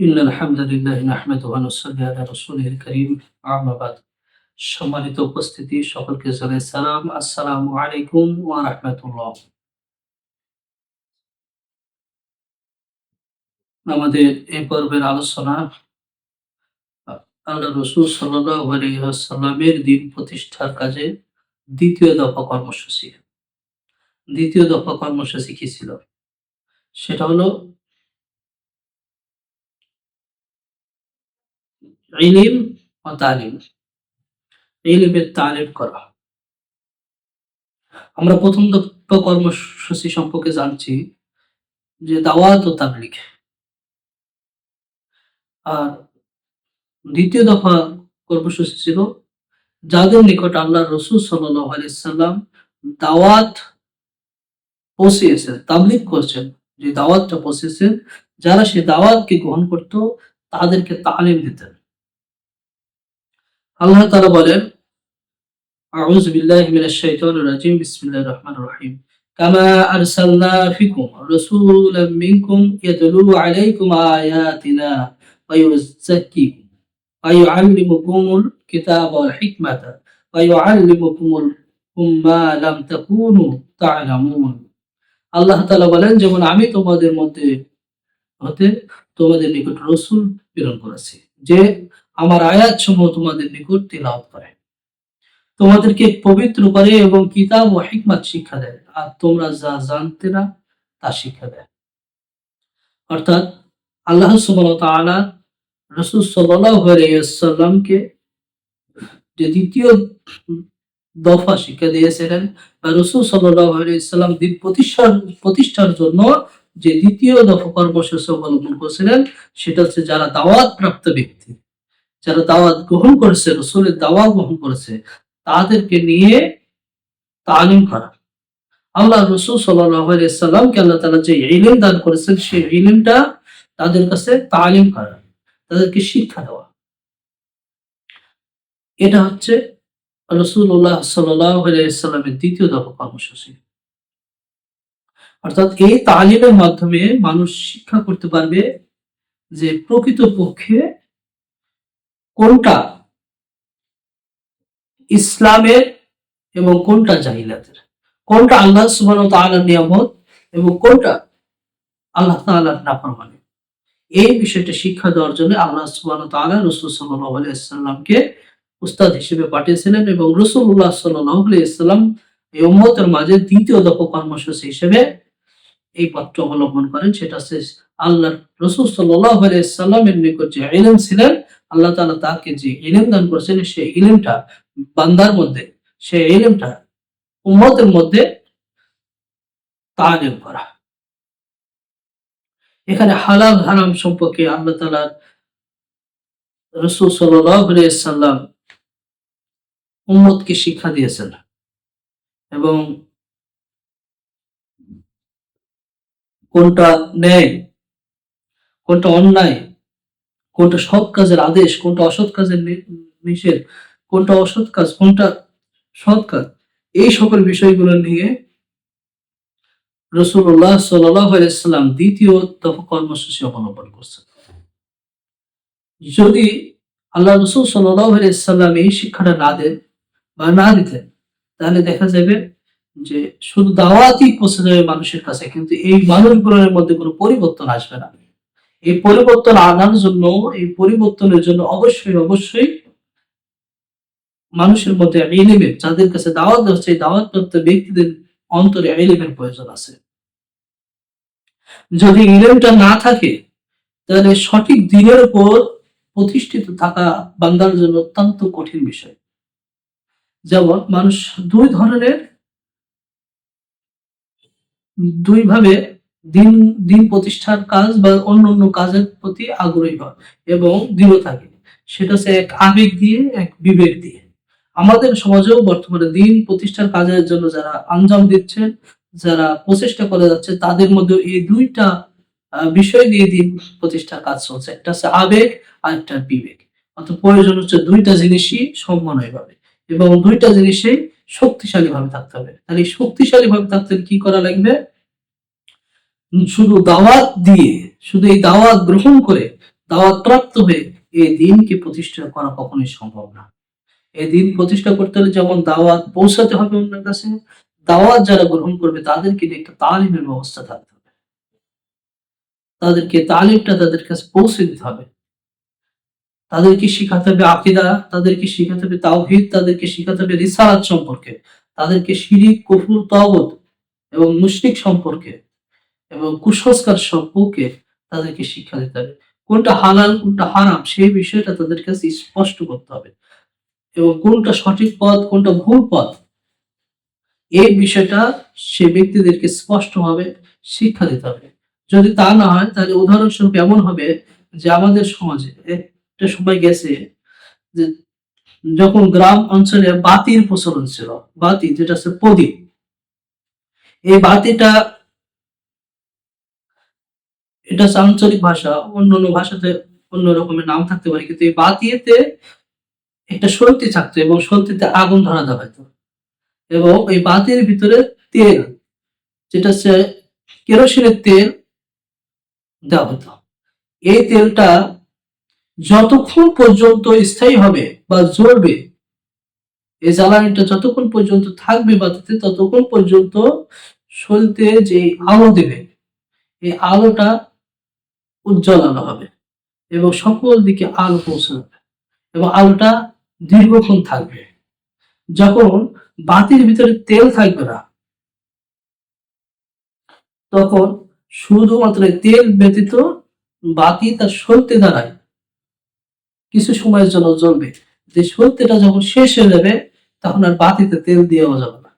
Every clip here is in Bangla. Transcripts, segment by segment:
إن الحمد لله نحمده ونصلي على رسوله الكريم أما بعد সম্মানিত উপস্থিতি সকলকে জানাই সালাম আসসালামু আলাইকুম ওয়া রাহমাতুল্লাহ আমাদের এই পর্বের আলোচনা আল্লাহ রসুল সাল্লাল্লাহু আলাইহি ওয়াসাল্লামের দিন প্রতিষ্ঠার কাজে দ্বিতীয় দফা কর্মসূচি দ্বিতীয় দফা কর্মসূচি কি ছিল সেটা হলো ইলিম ও তালিম। ইলিমের তালিম করা। আমরা প্রথম দফা কর্মসূচি সম্পর্কে জানছি যে দাওয়াত ও তাবলিগ। আর দ্বিতীয় দফা কর্মসূচি ছিল যাদের নিকট আল্লাহ রসুল আলাইসাল্লাম দাওয়াত পৌঁছিয়েছেন, তাবলিগ করছেন। যে দাওয়াতটা পৌঁছেছেন যারা সে দাওয়াতকে গ্রহণ করত, তাদেরকে তালিম দিতেন। আল্লাহ তাআলা বলেন শাইতানির রাজিম, বিসমিল্লাহির রহমানির রহিম। কামা আরসালনা ফিকুম রাসূলাম মিনকুম ইয়াতলু আলাইকুম আয়াতিনা ওয়া ইউযাক্কিকুম ওয়া ইউআল্লিমুকুমুল কিতাবা ওয়াল হিকমাতা ওয়া ইউআল্লিমুকুমুল মা লাম তাকুনু তা'লামুন। আল্লাহ তাআলা বলেন, যেমন আমি তোমাদের মধ্যে, হতে তোমাদের নিকট রসুল প্রেরণ করেছি, যে আমার আয়াত সমূহ তোমাদের নিকট তেলাওয়াত করে। তোমাদেরকে পবিত্র করে এবং কিতাব ও হিকমাত শিক্ষা দেয়, আর তোমরা যা জানতে না, তা শিক্ষা দেয়। অর্থাৎ আল্লাহ তাআলা রাসূল ওয়াসাল্লামকে যে দ্বিতীয় দফা শিক্ষা দিয়েছিলেন, বা রসুল ওয়াসাল্লাম দিন প্রতিষ্ঠার প্রতিষ্ঠার জন্য যে দ্বিতীয় দফা কর্মসূচি অবলম্বন করেছিলেন, সেটা হচ্ছে যারা দাওয়াত প্রাপ্ত ব্যক্তি। যারা দাওয়াত গ্রহণ করেছে, রসুলের দাওয়া গ্রহণ করেছে, তাদেরকে নিয়ে তালিম করা। আল্লাহ রসুল সাল্লামকে আল্লাহ তালা যে ইলিম দান করেছেন, সেই ইলিমটা তাদের কাছে তালিম করা, তাদেরকে শিক্ষা দেওয়া। এটা হচ্ছে রসুল্লাহ সাল্লামের দ্বিতীয় দফা কর্মসূচি। অর্থাৎ এই তালিমের মাধ্যমে মানুষ শিক্ষা করতে পারবে যে প্রকৃত পক্ষে কোনটা ইসলামের এবং কোনটা জাহিলাতের? কোনটা আল্লাহ সুবাহ তাআলার নিয়ামত এবং কোনটা আল্লাহ তাআলার নাফরমানি? এই বিষয়টা শিক্ষা দেওয়ার জন্য আল্লাহ সুবাহ তাআলা রসুল সাল্লাল্লাহু আলাইহি সাল্লামকে উস্তাদ হিসেবে পাঠিয়েছিলেন এবং রসুল্লাহ সাল্লাল্লাহু আলাইহি সাল্লাম এই উম্মতের মাঝে দ্বিতীয় দফা কর্মসূচি হিসেবে এই পত্র অবলম্বন করেন। সেটা হচ্ছে আল্লাহ রসুল সাল্লাল্লাহু আলাইহি সাল্লামের নিকট যে ইলম ছিলেন আল্লাহ তালা তাকে যে ইলম দান করেছেন, সেই ইলমটা বান্দার মধ্যে, সেই ইলমটা উম্মতের মধ্যে তালিম করা। এখানে হালাল হারাম সম্পর্কে আল্লাহ তাআলা রসুল সাল্লাম উম্মতকে শিক্ষা দিয়েছেন এবং কোনটা ন্যায়, কোনটা অন্যায় কোনটা সৎ কাজের আদেশ, কোনটা অসৎ কাজের নিষেধ, কোনটা অসৎ কাজ, কোনটা সৎ কাজ? এই সকল বিষয়গুলো নিয়ে রসুল্লাহ সাল্লাম দ্বিতীয় দফা কর্মসূচি অবলম্বন করছেন। যদি আল্লাহ রসুল সাল্লাম এই শিক্ষাটা না দেন বা না দিতেন, তাহলে দেখা যাবে যে শুধু দাওয়াতই পৌঁছে যাবে মানুষের কাছে, কিন্তু এই মানুষগুলোর মধ্যে কোনো পরিবর্তন আসবে না। এই পরিবর্তন আনার জন্য, এই পরিবর্তনের জন্য অবশ্যই অবশ্যই মানুষের মধ্যে এলিমের যাদের কাছে দাওয়াত হচ্ছে এই দাওয়াত ব্যক্তিদের অন্তরে এলিমের প্রয়োজন আছে। যদি ইলেমটা না থাকে, তাহলে সঠিক দিনের উপর প্রতিষ্ঠিত থাকা বান্দার জন্য অত্যন্ত কঠিন বিষয়। যেমন মানুষ দুই ধরনের দুই ভাবে দিন দিন প্রতিষ্ঠার কাজ বা অন্য অন্য কাজের প্রতি আগ্রহী হয় এবং দৃঢ় থাকে সেটা হচ্ছে এক আবেগ দিয়ে, এক বিবেক দিয়ে। আমাদের সমাজেও বর্তমানে দিন প্রতিষ্ঠার কাজের জন্য যারা আঞ্জাম দিচ্ছেন, যারা প্রচেষ্টা করে যাচ্ছে, তাদের মধ্যে এই দুইটা বিষয় দিয়ে দিন প্রতিষ্ঠার কাজ চলছে। একটা হচ্ছে আবেগ আর একটা বিবেক। অর্থাৎ প্রয়োজন হচ্ছে দুইটা জিনিসই সমন্বয় ভাবে এবং দুইটা জিনিসই শক্তিশালী ভাবে থাকতে হবে। তাহলে শক্তিশালী ভাবে থাকতে কি করা লাগবে? শুধু দাওয়াত দিয়ে, শুধু এই দাওয়াত গ্রহণ করে, দাওয়াত প্রাপ্ত হয়ে এই দিনকে প্রতিষ্ঠা করা কখনোই সম্ভব না। এই দিন প্রতিষ্ঠা করতে হলে যেমন দাওয়াত পৌঁছাতে হবে অন্যের কাছে, দাওয়াত যারা গ্রহণ করবে তাদেরকে একটা তালিমের ব্যবস্থা থাকতে হবে। তাদেরকে তালিমটা তাদের কাছে পৌঁছে দিতে হবে। তাদেরকে শিখাতে হবে আকিদা, তাদেরকে শিখাতে হবে তাওহিদ, তাদেরকে শিখাতে হবে রিসালাত সম্পর্কে, তাদেরকে শিরিক, কফুর তবত এবং মুশরিক সম্পর্কে। এবং কুসংস্কার সম্পর্কে তাদেরকে শিক্ষা দিতে হবে। কোনটা হালাল, কোনটা হারাম, সেই বিষয়টা তাদের কাছে স্পষ্ট করতে হবে। এবং কোনটা সঠিক পথ, কোনটা ভুল পথ, এই বিষয়টা সে ব্যক্তিদেরকে স্পষ্টভাবে শিক্ষা দিতে হবে। যদি তা না হয়, তাহলে উদাহরণস্বরূপ এমন হবে যে আমাদের সমাজে একটা সময় গেছে যে যখন গ্রাম অঞ্চলে বাতির প্রচলন ছিল, বাতি যেটা হচ্ছে প্রদীপ, এই বাতিটা এটা আঞ্চলিক ভাষা, অন্য অন্য ভাষাতে অন্য রকমের নাম থাকতে পারে, কিন্তু এই বাতিতে একটা সলতি থাকতো এবং সলতিতে আগুন ধরা দেওয়া হতো। এবং এই বাতির ভিতরে তেল, যেটা হচ্ছে কেরোসিনের তেল দেওয়া হতো। এই তেলটা যতক্ষণ পর্যন্ত স্থায়ী হবে বা জ্বলবে, এই জ্বালানিটা যতক্ষণ পর্যন্ত থাকবে বাতিতে, ততক্ষণ পর্যন্ত সলতে যে আলো দেবে, এই আলোটা উজ্জ্বল আলো হবে এবং সকল দিকে আলো পৌঁছে যাবে এবং আলোটা দীর্ঘক্ষণ থাকবে। যখন বাতির ভিতরে তেল থাকবে না, তখন শুধুমাত্র তেল ব্যতীত বাতি তার সলতে দাঁড়ায় কিছু সময়ের জন্য জ্বলবে। যে সলতেটা যখন শেষ হয়ে যাবে, তখন আর বাতিতে তেল দেওয়া যাবে না।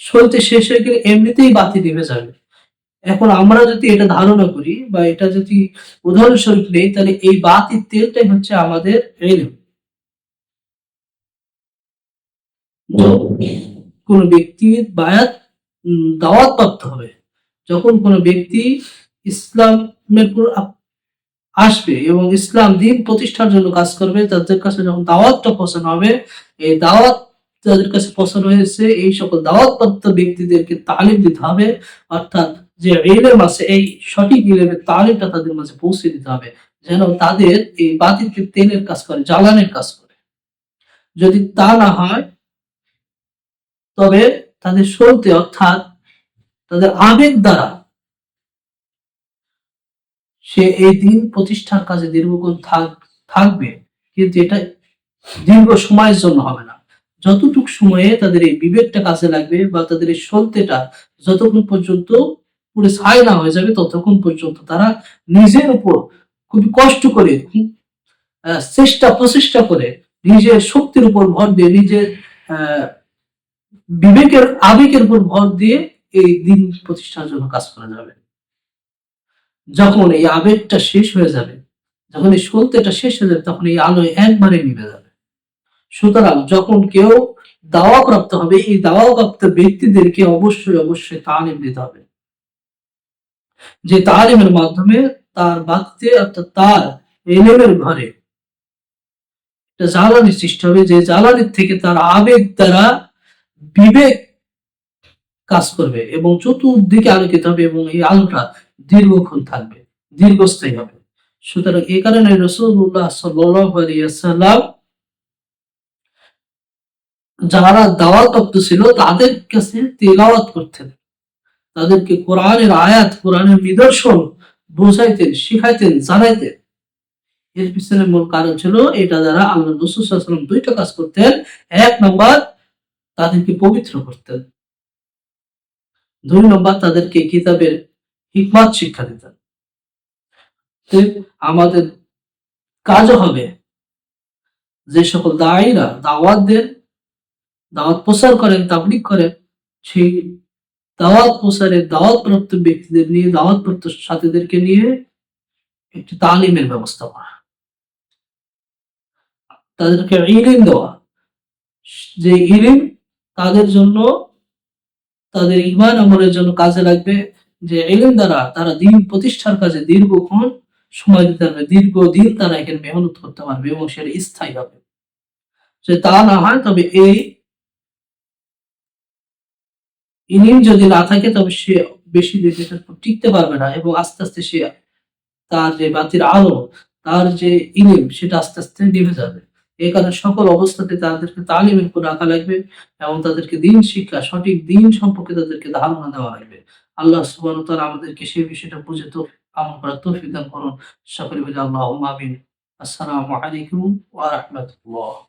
সলতে শেষ হয়ে গেলে এমনিতেই বাতি নিভে যাবে। এখন আমরা যদি এটা ধারণা করি বা এটা যদি উদাহরণস্বরূপ নেই তাহলে এই বাতির তেলটাই হচ্ছে আমাদের এলিম কোন ব্যক্তির বায়াত দাওয়াত প্রাপ্ত হবে। যখন কোন ব্যক্তি ইসলামের আসবে এবং ইসলাম দিন প্রতিষ্ঠার জন্য কাজ করবে তাদের কাছে যখন দাওয়াতটা পৌঁছানো হবে এই দাওয়াত তাদের কাছে পৌঁছানো হয়েছে এই সকল দাওয়াত প্রাপ্ত ব্যক্তিদেরকে তালিম দিতে হবে অর্থাৎ যে ইলেম আছে এই সঠিক ইলেমের তালিমটা তাদের মাঝে পৌঁছে দিতে হবে, যেন তাদের এই বাতিল তেলের কাজ করে, জ্বালানের কাজ করে। যদি তা না হয়, তবে তাদের সলতে অর্থাৎ তাদের আবেগ দ্বারা সে এই দিন প্রতিষ্ঠার কাজে দীর্ঘক্ষণ থাক- থাকবে, কিন্তু এটা দীর্ঘ সময়ের জন্য হবে না। যতটুকু সময়ে তাদের এই বিবেকটা কাজে লাগবে বা তাদের এই সলতেটা যতক্ষণ পর্যন্ত পুরো ছাই না হয়ে যাবে ততক্ষণ পর্যন্ত তারা নিজের উপর খুবই কষ্ট করে চেষ্টা প্রচেষ্টা করে নিজের শক্তির উপর ভর দিয়ে, নিজের বিবেকের, আবেগের উপর ভর দিয়ে এই দিন প্রতিষ্ঠার জন্য কাজ করা যাবে। যখন এই আবেগটা শেষ হয়ে যাবে, যখন এই সলতেটা শেষ হয়ে যাবে, তখন এই আলো একবারে নিভে যাবে। সুতরাং যখন কেউ দাওয়া প্রাপ্ত হবে, এই দাওয়া প্রাপ্ত ব্যক্তিদেরকে অবশ্যই অবশ্যই তালিম দিতে হবে। যে তালিমের মাধ্যমে তার বাক্যে অর্থাৎ তার এলেমের ঘরে জ্বালানি সৃষ্টি হবে, যে জ্বালানির থেকে তার আবেগ দ্বারা বিবেক কাজ করবে এবং চতুর্দিকে আলোকিত হবে এবং এই আলোটা দীর্ঘক্ষণ থাকবে, দীর্ঘস্থায়ী হবে। সুতরাং এই কারণে রসুল্লাহ সাল্লাম যারা দাওয়াত ছিল তাদের কাছে তেলাওয়াত করতেন। তাদেরকে কোরআনের আয়াত, কোরআনের নিদর্শন বোঝাইতেন শিখাইতেন, জানাইতেন। এর পিছনে মূল কারণ ছিল এটা দ্বারা আল্লাহ রসুল দুইটা কাজ করতেন। এক নম্বর, তাদেরকে পবিত্র করতেন। দুই নম্বর, তাদেরকে কিতাবের হিকমাত শিক্ষা দিতেন। আমাদের কাজও হবে যে সকল দায়ীরা দাওয়াতদের দাওয়াত প্রচার করেন তাবলিক করেন, সেই দাওয়াত প্রচারের দাওয়াত প্রাপ্ত ব্যক্তিদের নিয়ে, দাওয়াত প্রাপ্ত সাথীদেরকে নিয়ে একটি তালিমের ব্যবস্থা করা। তাদেরকে ইলিম দেওয়া। যে ইলিম তাদের জন্য, তাদের ইমান আমলের জন্য কাজে লাগবে। যে এলেন দ্বারা তারা দিন প্রতিষ্ঠার কাজে দীর্ঘক্ষণ সময় দিতে পারবে, দীর্ঘদিন তারা এখানে মেহনত করতে পারবে এবং সেটা স্থায়ী হবে। যে তা না হয় তবে এই ইলিম যদি না থাকে, তবে সে বেশি দিন টিকতে পারবে না এবং আস্তে আস্তে সে তার যে বাতির আলো, তার যে ইলিম সেটা আস্তে আস্তে নিভে যাবে। এই কারণে সকল অবস্থাতে তাদেরকে তালিমের উপর রাখা লাগবে এবং তাদেরকে দিন শিক্ষা, সঠিক দিন সম্পর্কে তাদেরকে ধারণা দেওয়া লাগবে। আল্লাহ ওয়া তাআলা আমাদেরকে সেই বিষয়টা বুঝে তো আমল করার তৌফিক দান করুন। সকলে বলে আল্লাহ আসসালামু আলাইকুম ওয়া রাহমাতুল্লাহ।